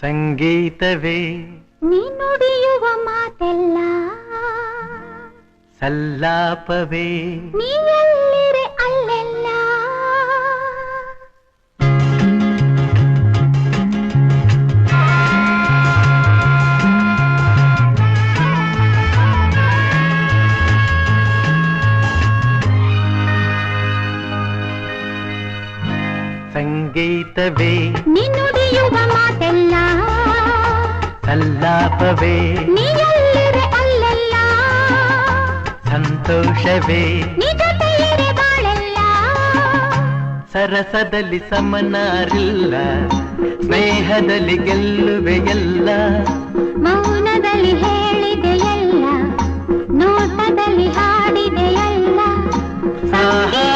ಸಂಗೀತವೇ. ನೀನುಡಿಯುವ ಮಾತೆಲ್ಲ ಸಲ್ಲಾಪವೇ. ನೀ ಸಂಗೀತವೇ. ನಿನ್ನುಡಿಯುವ ನುಡಿಯುವ ಮಾತೆಲ್ಲ. ಸಲ್ಲಾಪವೇ. ನೀ ಎಲ್ಲಿರೆ ಅಲ್ಲೆಲ್ಲ. ಸಂತೋಷವೇ. ನೀ ಜೊತೆಯಿರೆ ಬಾಳೆಲ್ಲ. ಸರಸದಲ್ಲಿ ಸಮನಾರಿಲ್ಲ. ಸ್ನೇಹದಲ್ಲಿ ಗೆಲ್ಲುವೆ ಎಲ್ಲ. ಮೌನದಲ್ಲಿ ಹೇಳಿದೆಯಲ್ಲ ನೋಟದಲ್ಲಿ ಹಾಡಿದೆಯಲ್ಲ ಸಂಗೀತವೇ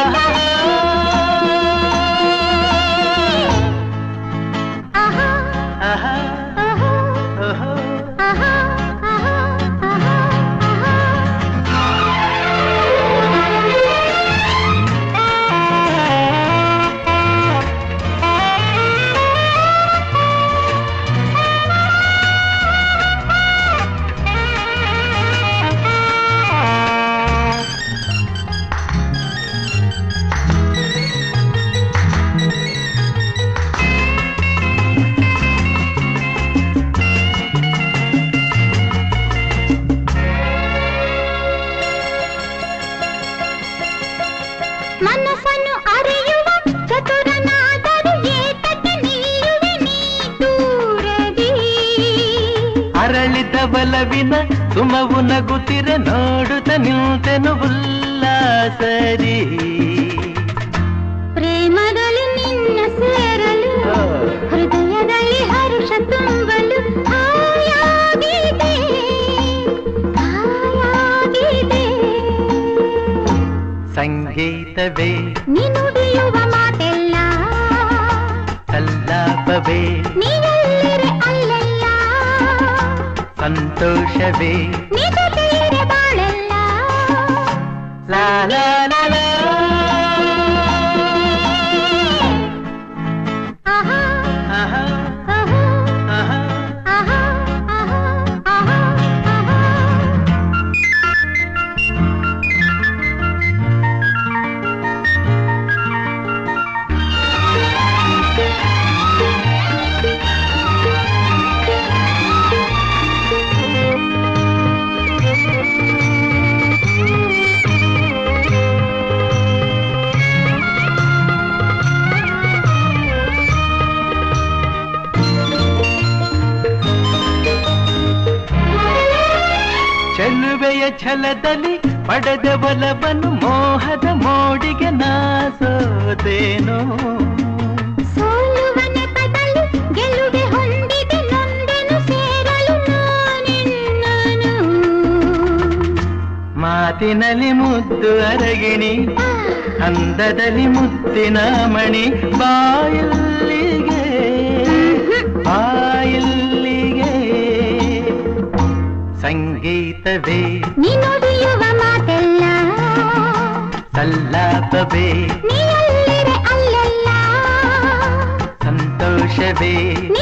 ಮನಸ್ಸನ್ನು ಅರಿಯುವ ಚತುರನಾದರೂ ಏತಕ್ಕೆ ನಿಲ್ಲುವೆ ನೀ ದೂರದಿ. ಅರಳಿದ ಬಲವಿನ ಸುಮವು ನಗುತ್ತಿರೆ ನೋಡುತ್ತ ನಿಂತೆನು ಉಲ್ಲಾಸರಿ ಸಂಗೀತವೇ. ನೀನು ನುಡಿಯುವ ಮಾತೆಲ್ಲ. ಸಲ್ಲಾಪವೇ ನೀನಲ್ಲಿರೆ ಅಲ್ಲೆಲ್ಲ. ಸಂತೋಷವೇ. ನೀ ಜೊತೆಯಿರೆ ಬಾಳೆಲ್ಲ. ಲಾ ಲಾ ಲಾ ಚೆಲುವೆಯ ಛಲದಲ್ಲಿ ಪಡೆದ ಬಲವನ್ನು ಮೋಹದ ಮೋಡಿಗೆ ನಾಸೋದೇನೋ. ಮಾತಿನಲ್ಲಿ ಮುದ್ದು ಅರಗಿಣಿ ಅಂದದಲ್ಲಿ ಮುತ್ತಿನ ಮಣಿ ಬಾಯಲ್ಲಿಗೆ ಬಾಯಲ್ಲಿಗೆ ಸಂಗೀತವೇ. ನೀನುಡಿಯುವ ಮಾತೆಲ್ಲ. ಸಲ್ಲಾಪವೇ. ನೀ ಅಲ್ಲೆಲ್ಲ. ಸಂತೋಷವೇ. ನೀ